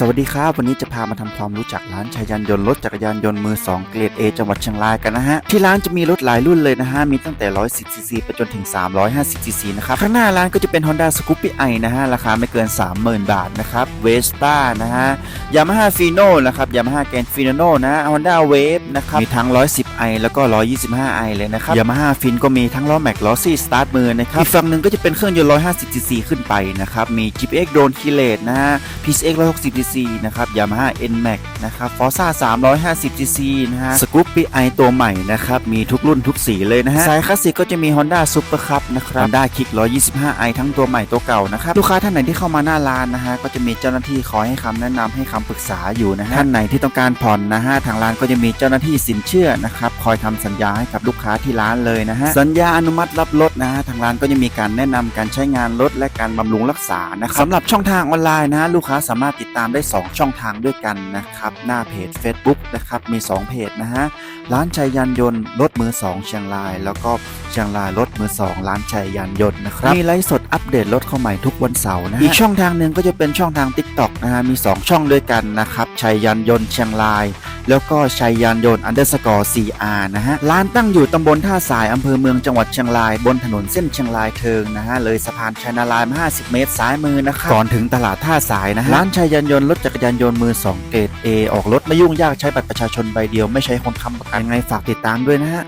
สวัสดีครับ วันนี้จะพามาทำความรู้จักร้านชายยานยนต์รถจักรยานยนต์มือ 2 เกรด A จังหวัดเชียงรายกันนะฮะ ที่ร้านจะมีรถหลายรุ่นเลยนะฮะ มีตั้งแต่ 110 cc ไปจนถึง 350 cc นะครับ ข้างหน้าร้านก็จะเป็น Honda Scoopy i นะฮะ ราคาไม่เกิน 30,000 บาทนะครับ Vespa นะฮะ Yamaha Fino นะครับ Yamaha Grand Finano นะฮะ Honda Wave นะครับ มีทั้ง 110i แล้วก็ 125i เลยนะครับ Yamaha Fin ก็มีทั้งล้อแม็กล้อซี่สตาร์ทมือนะครับอีกฝั่งหนึ่งก็จะเป็นเครื่องยนต์150 cc ขึ้นไปนะครับมี GPX Drone Keyless นะฮะ PCX 160 cc นะครับ Yamaha NMAX นะครับ Forza 350 cc นะฮะ Scoopy i ตัวใหม่นะครับ มีทุกรุ่นทุกสีเลยนะฮะ สายคลาสสิกก็จะมี Honda Super Cup นะครับ Honda Kick 125i ทั้งตัวใหม่ตัวเก่านะครับ ลูกค้าท่านไหนที่เข้ามาหน้าร้านนะฮะ ก็จะมีเจ้าหน้าที่คอยให้คำแนะนำให้คำปรึกษาอยู่นะฮะ ท่านไหนที่ต้องการผ่อนนะฮะ ทางร้านก็จะมีเจ้าหน้าที่สินเชื่อนะครับ คอยทำสัญญาให้กับลูกค้าที่ร้านเลยนะฮะ สัญญาอนุมัติรับรถนะฮะ ทางร้านก็จะมีการแนะนำการใช้งานรถและการบำรุงรักษานะครับสำหรับช่องทางออนไลน์นะฮะลูกค้าสามารถติดตามได้2 ช่องทางด้วยกันนะครับ หน้าเพจ Facebook นะครับมี 2 เพจนะฮะร้านชัยยานยนต์รถมือ 2 เชียงราย แล้วก็เชียงรายรถมือ 2 ร้านชัยยานยนต์นะครับมีไลฟ์สดอัปเดตรถเข้าใหม่ทุกวันเสาร์นะฮะอีกช่องทางหนึ่งก็จะเป็นช่องทาง TikTok นะฮะมี 2 ช่องด้วยกันนะครับชัยยานยนต์เชียงราย แล้วก็ชัยยานยนต์ underscore cr นะฮะ ร้านตั้งอยู่ตำบลท่าสายอำเภอเมืองจังหวัดเชียงราย บนถนนเส้นเชียงรายเทิงนะฮะ เลยสะพานชัยนารายมา50 เมตรซ้ายมือนะครับก่อนถึงตลาดท่าสายนะฮะ ร้านชัยยานยนต์รถจักรยานยนต์มือ 2 เกรด A ออกรถไม่ยุ่งยากใช้บัตรประชาชนใบเดียวไม่ใช้คนค้ำประกันยังไงฝากติดตามด้วยนะฮะ